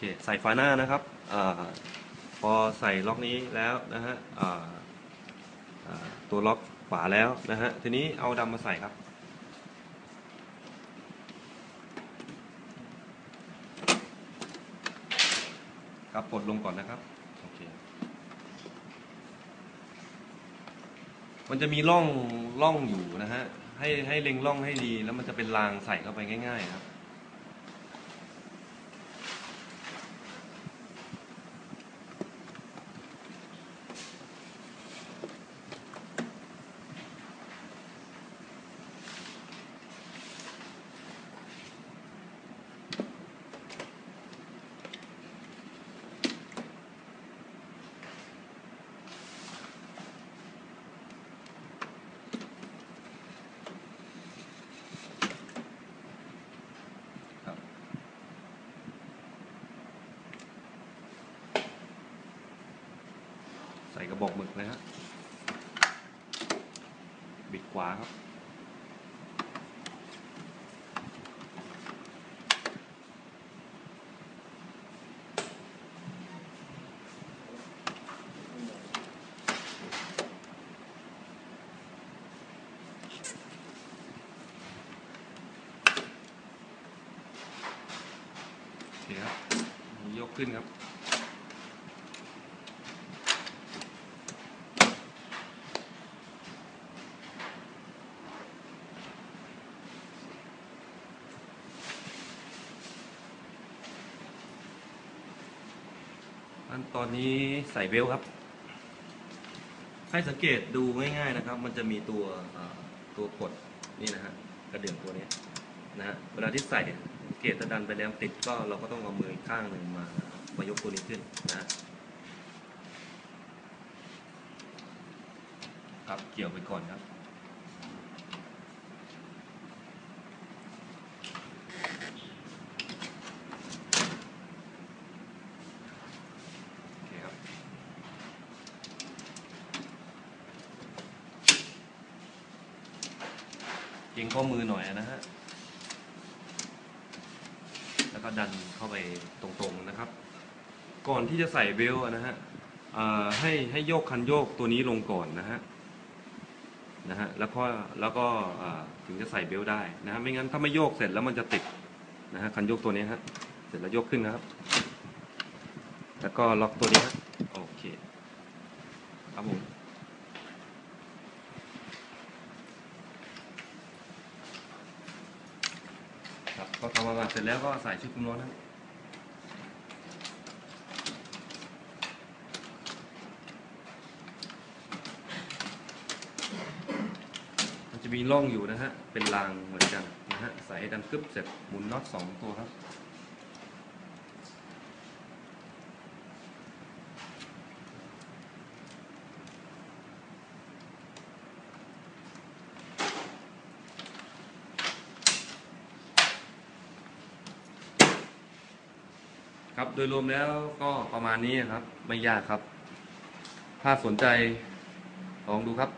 เคใส่ฝาหน้านะครับอพอใส่ล็อกนี้แล้วนะฮะตัวล็อกฝาแล้วนะฮะทีนี้เอาดำมาใส่ครับครับปลดลงก่อนนะครับโอเคมันจะมีร่องร่องอยู่นะฮะให้ให้เล็งร่องให้ดีแล้วมันจะเป็นรางใส่เข้าไปง่าย ๆ ครับ ส่กระบอกหมึกนะฮะบิดขวาครับ โอเคครับ ยกขึ้นครับ อันตอนนี้ใส่เบลต์ครับ ให้สังเกตดูง่ายๆนะครับ มันจะมีตัวตัวกดนี่นะฮะกระเดื่องตัวนี้นะฮะเวลาที่ใส่สังเกตถ้าดันไปแล้วติดก็เราก็ต้องเอามืออีกข้างหนึ่งมามายกตัวนี้ขึ้นนะครับเกี่ยวไปก่อนครับ โอเคครับ เก่งข้อมือหน่อยนะฮะ แล้วก็ดันเข้าไปตรงๆนะครับ ก่อนที่จะใส่เบลต์นะฮะให้ให้โยกคันโยกตัวนี้ลงก่อนนะฮะนะฮะแล้วก็แล้วก็ถึงจะใส่เบลต์ได้นะฮะไม่งั้นถ้าไม่โยกเสร็จแล้วมันจะติดนะฮะคันโยกตัวนี้ฮะเสร็จแล้วยกขึ้นนะครับ แล้วก็ล็อกตัวนี้ฮะโอเคครับผม ครับพอทำมาเสร็จแล้วก็ใส่ชุดคุมร้อนนะมันจะมีร่องอยู่นะฮะ เป็นรางเหมือนกันนะฮะ ใส่ให้ดังกึบเสร็จหมุนน็อตสองตัวครับ ครับ โดยรวมแล้วก็ประมาณนี้ครับ ไม่ยากครับ ถ้าสนใจลองดูครับ